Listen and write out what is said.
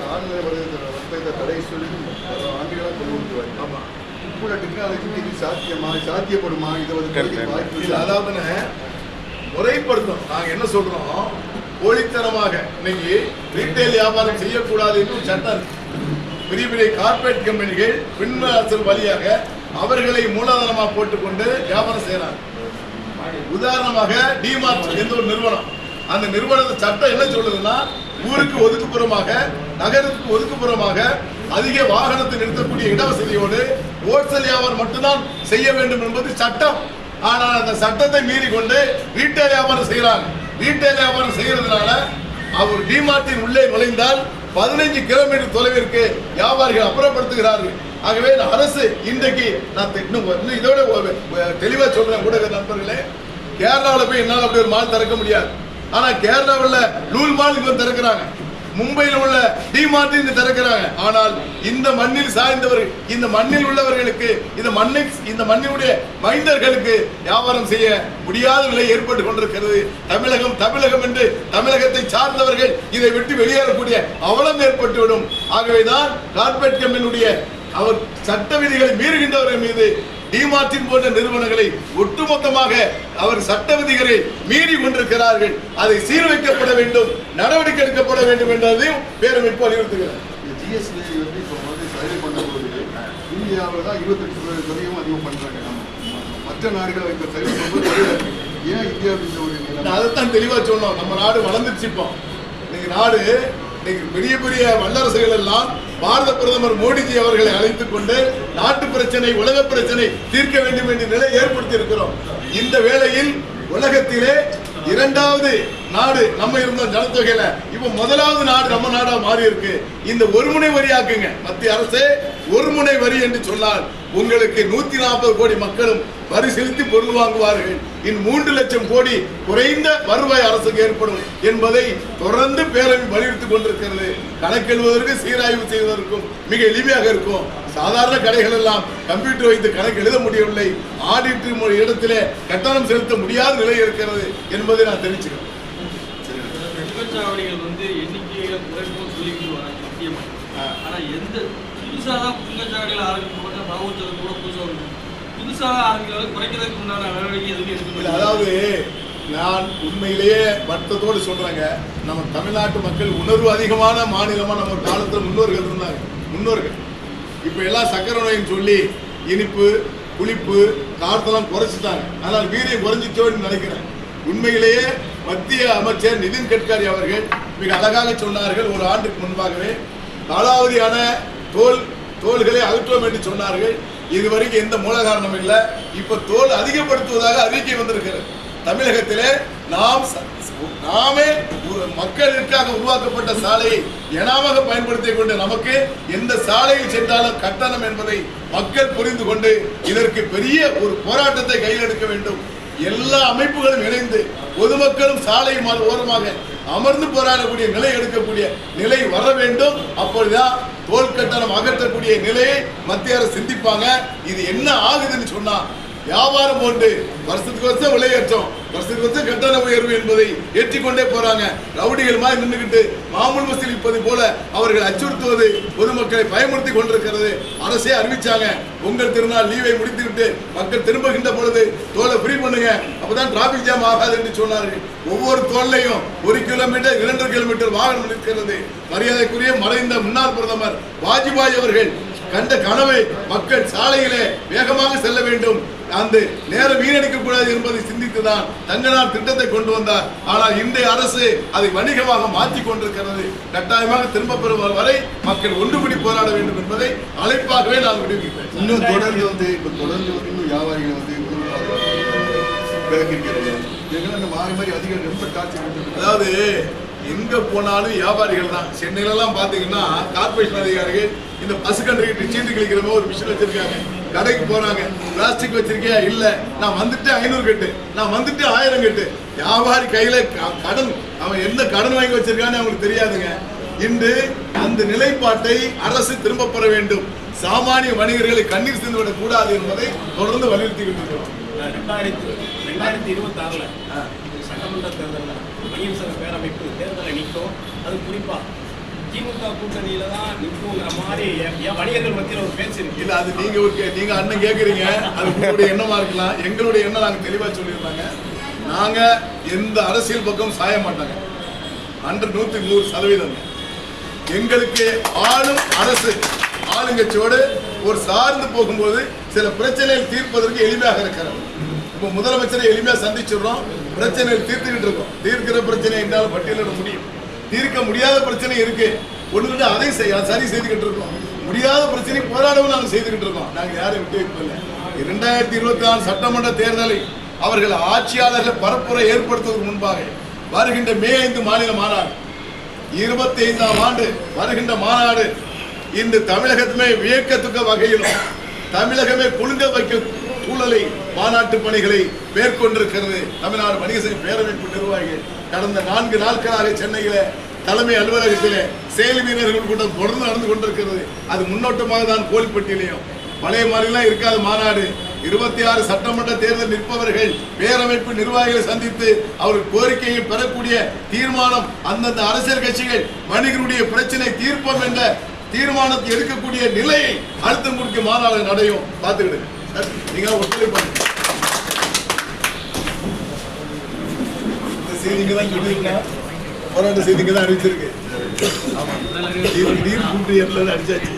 வர்த்தகத்தை தடை சொல்லி பல ஆண்டுகளாக கொண்டு வந்து வராங்க. ஆமாம் இப்போ இது சாத்தியமா? சாத்தியப்படுமா? இதை வந்து வாய்ப்பு இல்ல இல்லை அதாவதுன்னு முறைப்படுத்தும் நாங்க என்ன சொல்றோம்? போலித்தனமாக. இன்னைக்கு ரீட்டைல் வியாபாரம் செய்யக்கூடாது என்று சட்டம். பெரிய பெரிய கார்ப்பரேட் கம்பெனிகள் பின்வாசல் வழியாக அவர்களை மூலதனமா போட்டுக்கொண்டு வியாபாரம் செய்யறாங்க. உதாரணமாக டிமார்ட் என்ற ஒரு நிறுவனம். அந்த நிறுவனத்து சட்டம் என்ன சொல்லுதுன்னா ஊருக்கு ஒதுக்குப்புறமாக நகரத்துக்கு ஒதுக்குப்புறமாக அதிக வாகனத்தை நிறுத்தக்கூடிய இடவசதியோடு ஹோல்சேல் வியாபாரம் மட்டும்தான் செய்ய வேண்டும் என்பது சட்டம். ஆனால் அந்த சட்டத்தை மீறி கொண்டு ரீட்டைல் வியாபாரம் செய்கிறாங்க ரீட்டைல் வியாபாரம் செய்யறதுனால அவர் டிமார்ட்டின் உள்ளே நுழைந்தால் பதினைஞ்சு கிலோமீட்டர் தொலைவிற்கு வியாபாரிகள் அப்புறப்படுத்துகிறார்கள். ஆகவே அரசு இன்றைக்கு நான் இன்னும் இதோட தெளிவாக சொல்றேன் ஊடக நண்பர்களே. கேரளாவில் போய் என்னால் அப்படி ஒரு மால் திறக்க முடியாது. ஆனா கேரளாவில் லூல் மால் இங்க திறக்கிறாங்க. மும்பையில் உள்ள டிமார்ட் இங்க திறக்கிறாங்க. ஆனால் இந்த மண்ணில் சாய்ந்தவர்கள் இந்த மண்ணில் உள்ளவர்களுக்கு இந்த மண்ணை இந்த மண்ணினுடைய மைந்தர்களுக்கு வியாபாரம் செய்ய முடியாத நிலை ஏற்பட்டு கொண்டிருக்கிறது. தமிழகம் தமிழகம் என்று தமிழகத்தை சார்ந்தவர்கள் இதை விட்டு வெளியேறக்கூடிய அவலம் ஏற்பட்டுவிடும். ஆகவேதான் கார்பரேட் கம்பெனியுடைய அவர் சட்ட விதிகளை மீறுகின்றவர்கள் மீது டிமார்ட்டின் போன்ற நிறுவனங்களை ஒட்டுமொத்தமாக அவர் சட்ட விதிகளை மீறி கொண்டிருக்கிறார்கள். அதை சீர்வைக்கப்பட வேண்டும் நடவடிக்கை எடுக்கப்பட வேண்டும் என்றதையும் பேரமைப்பு வலியுறுத்துகிறார். ஜிஎஸ்டி வந்து இப்போ வந்து பண்ணும்போது இந்தியாவில் தான் இருபத்தெட்டு சதவீதம் அதிகம் பண்ணுறாங்க நம்ம. மற்ற நாடுகளை இப்போ சரி பண்ணும்போது. ஏன் இந்தியாவில் இந்த ஒரு நிலைமை? நான் அதைத்தான் தெளிவா சொன்னோம் நம்ம நாடு வளர்ந்துருச்சு இப்போ. இன்னைக்கு நாடு இன்னைக்கு பெரிய பெரிய வல்லரசுகள் எல்லாம் பாரத பிரதமர் மோடிஜி அவர்களை அழைத்துக் கொண்டு நாட்டு பிரச்சனை உலக பிரச்சனை தீர்க்க வேண்டும் என்ற நிலை ஏற்படுத்தி இருக்கிறோம் இந்த வேளையில் உலகத்திலே இரண்டாவது நாடு நம்ம இருந்தோம் ஜனத்தொகையில. இப்ப முதலாவது நாடு நம்ம நாடா மாறி இருக்கு இந்த ஒருமுனை வரியாக்குங்க மத்திய அரசே ஒருமுனை வரி என்று சொன்னால் உங்களுக்கு நூத்தி நாற்பது கோடி மக்களும் வரி செலுத்தி பொருள் வாங்குவார்கள். இன் மூன்று லட்சம் கோடி குறைந்த வருவாய் அரசுக்கு ஏற்படும் என்பதை தொடர்ந்து பேரவை வலியுறுத்திக் கொண்டிருக்கிறது. கணக்கெழுவதற்கு சீராய்வு செய்வதற்கும் மிக எளிமையாக இருக்கும். சாதாரண கடைகள் எல்லாம் கம்ப்யூட்டர் வைத்து கணக்கு எழுத முடியவில்லை. ஆடிட் இடத்திலே கட்டணம் செலுத்த முடியாத நிலை இருக்கிறது என்பதை நான் தெரிவிச்சுக்கிறேன். வந்து எண்ணிக்கையில சொல்லிக்கிட்டு. ஆனா எந்த புதுசாக தான் சுங்கச்சாவடிகள் ஆரம்பிக்கப்பட்ட பரவச்சது கூட புதுசாக இருக்கும் புதுசாக ஆரம்பிக்கிறது குறைக்கிறதுக்கு உண்டான நடவடிக்கை எதுவுமே இல்ல, அதாவது நான் உண்மையிலேயே வருத்தத்தோடு சொல்கிறேங்க நம்ம தமிழ்நாட்டு மக்கள் உணர்வு அதிகமான மாநிலமாக நம்ம காலத்தில் முன்னோர்கள் இருந்தாங்க முன்னோர்கள். இப்போ எல்லாம் சக்கர நோயின்னு சொல்லி இனிப்பு புளிப்பு காரத்தெல்லாம் குறைச்சிட்டாங்க. அதனால் வீரியம் குறைஞ்சிச்சோன்னு நினைக்கிறேன். உண்மையிலேயே மத்திய அமைச்சர் நிதின் கட்காரி அவர்கள் மிக அழகாக சொன்னார்கள் ஒரு ஆண்டுக்கு முன்பாகவே. காலாவதியான தோல் தோள்களை அகற்றுவோம் என்று சொன்னார்கள். இதுவரைக்கும் எந்த மூல காரணம் இல்லை. இப்போ தோல் அதிகப்படுத்துவதாக அறிக்கை வந்திருக்கிறது. தமிழகத்திலே நாம் நாமே மக்களுக்காக உருவாக்கப்பட்ட சாலையை எனாமாக பயன்படுத்திக் கொண்டு நமக்கு எந்த சாலையில் சென்றாலும் கட்டணம் என்பதை மக்கள் புரிந்து கொண்டு இதற்கு பெரிய ஒரு போராட்டத்தை கையில் எடுக்க வேண்டும். எல்லா அமைப்புகளும் இணைந்து பொதுமக்களும் சாலை ஓரமாக அமர்ந்து போராடக்கூடிய நிலை எடுக்கக்கூடிய நிலை வர வேண்டும். அப்பொழுதுதான் தோல் கட்டணம் அகற்றக்கூடிய நிலையை மத்திய அரசு சிந்திப்பாங்க. இது என்ன ஆகுதுன்னு சொன்னா வியாபாரம் போன்று வருஷத்துக்கு வருஷம் விலையேற்றம் வருஷத்துக்கு வருஷம் கட்டண உயர்வு என்பதை ஏற்றிக்கொண்டே போறாங்க. ரவுடிகள் மாதிரி நின்றுகிட்டு மாமூல் வசூலிப்பது போல அவர்கள் அச்சுறுத்துவது பொதுமக்களை பயமுறுத்தி கொண்டிருக்கிறது. அரசே அறிவிச்சாங்க பொங்கல் திருநாள் லீவை முடித்துவிட்டு மக்கள் திரும்புகின்ற பொழுது தோலை ஃப்ரீ பண்ணுங்க அப்பதான் டிராபிக் ஜாம் ஆகாது என்று சொன்னார்கள். ஒவ்வொரு தோல்லையும் ஒரு கிலோமீட்டர் இரண்டு கிலோமீட்டர் வாகனம் நிற்கிறது. மரியாதைக்குரிய மறைந்த முன்னாள் பிரதமர் வாஜ்பாய் அவர்கள் கண்ட கனவை மக்கள் சாலையிலே வேகமாக செல்ல வேண்டும். அந்த நேரம் வீணடிக்க கூடாது என்பதை சிந்தித்துதான் தங்கனார் திட்டத்தை கொண்டு வந்தார். ஆனால் இன்றைய அரசு அதை வணிகமாக மாற்றிக் கொண்டிருக்கிறது. கட்டாயமாக திரும்ப பெறும் வரை மக்கள் ஒன்றுபடி போராட வேண்டும் என்பதை அழைப்பாகவே நான் விடுவிக்கிறேன். இன்னும் தொடர்ந்து வந்து இப்போ தொடர்ந்து வந்து இன்னும் வியாபாரிகளை வந்து விளக்கிருக்கிறது மாறி மாறி அதிகம் ரொம்ப டார்ச்சர் அதாவது எங்க போனாலும் வியாபாரிகள் தான். சென்னையில எல்லாம் பாத்தீங்கன்னா கார்பரேஷன் அதிகாரிகள் இந்த பசுக்கன்றுகிட்ட சீட்டு கிழிக்கிற மாதிரி ஒரு மிஷின் வச்சிருக்காங்க. கடைக்கு போறாங்க. பிளாஸ்டிக் வச்சிருக்கியா? இல்ல. நான் வந்துட்டு ஐநூறு கட்டு. நான் வந்துட்டு ஆயிரம் கட்டு. வியாபாரி கையில கடன். அவன் எந்த கடன் வாங்கி வச்சிருக்கான்னு அவங்களுக்கு தெரியாதுங்க. இன்று அந்த நிலைப்பாட்டை அரசு திரும்ப பெற வேண்டும். சாமானிய வணிகர்களை கண்ணீர் சிந்து விடக் கூடாது என்பதை தொடர்ந்து வலியுறுத்திக்கிட்டு இருக்கிறோம். ரெண்டாயிரத்தி ரெண்டாயிரத்தி இருபத்தாறுல சட்டமன்ற தேர்தலில் வணிகர் சங்க பேரமைப்பு தேர்தலை நிற்கும் அது குறிப்பாக திமுக கூட்டணியில தான் நிற்குங்கிற மாதிரி என் என் வணிகர்கள் மத்தியில் ஒரு பேச்சு இருக்கு. இல்ல அது நீங்க ஒரு கே- நீங்க அண்ணன் கேக்குறீங்க. அது உங்களுடைய எண்ணமா இருக்கலாம். எங்களுடைய எண்ணம் நாங்க தெளிவா சொல்லியிருந்தாங்க. நாங்க எந்த அரசியல் பக்கம் சாய மாட்டாங்க. அன்று நூத்தி நூறு சதவீதம். எங்களுக்கு ஆளும் அரசு. ஆளுங்கட்சியோடு ஒரு சார்ந்து போகும்போது சில பிரச்சனைகள் தீர்ப்பதற்கு எளிமையாக இருக்கிறது. இப்போ முதலமைச்சரை எளிமையா சந்திச்சிடுறோம். பிரச்சனைகள் தீர்த்துக்கிட்டு இருக்கோம். தீர்க்கிற பிரச்சனை என்னால் பட்டியலிட முடியும். தீர்க்க முடியாத பிரச்சனை இருக்கு. ஒன்று அதை செய்ய சரி செய்துக்கிட்டு இருக்கோம். முடியாத பிரச்சனை போராடவும் நாங்கள் செய்துக்கிட்டு இருக்கோம். நாங்கள் யாரையும் விட்டு வைக்கல இரண்டாயிரத்தி இருபத்தி ஆறு சட்டமன்ற தேர்தலை அவர்கள் ஆட்சியாளர்கள் பரப்புரை ஏற்படுத்துவதற்கு முன்பாக வருகின்ற மே ஐந்து மாநில மாநாடு. இருபத்தி ஐந்தாம் ஆண்டு வருகின்ற மாநாடு. இன்று தமிழகத்துமே வியக்கத்துக்க வகையிலும் தமிழகமே குலுங்க வைக்க சூழலை மாநாட்டு பணிகளை மேற்கொண்டிருக்கிறது தமிழ்நாடு வணிக பேரமைப்பு நிர்வாகிகள். கடந்த நான்கு நாட்களாக சென்னையில தலைமை அலுவலகத்தில் செயல் வீரர்கள் கூட்டம் தொடர்ந்து நடந்து கொண்டிருக்கிறது. அது முன்னோட்டமாக தான் கோழிப்பட்டியிலையும். பழைய மாதிரிலாம் இருக்காத மாநாடு. இருபத்தி ஆறு சட்டமன்ற தேர்தல் நிற்பவர்கள் பேரமைப்பு நிர்வாகிகளை சந்தித்து அவர் கோரிக்கையை பெறக்கூடிய தீர்மானம் அந்தந்த அரசியல் கட்சிகள் வணிகருடைய பிரச்சனை தீர்ப்போம் என்ற தீர்மானத்தை எடுக்கக்கூடிய நிலையை அழுத்தம் கொடுக்க மாநாடு நடையும். பார்த்துக்கிடுங்க நீங்க ஒத்துழைப்பு பண்ணுங்க. இந்த செய்திங்க தான் சொல்லியிருக்கேன். போராட்ட செய்திங்க தான் அறிவிச்சிருக்கு. ஆமா. கூட்டு எல்லாம் அடிச்சாச்சு.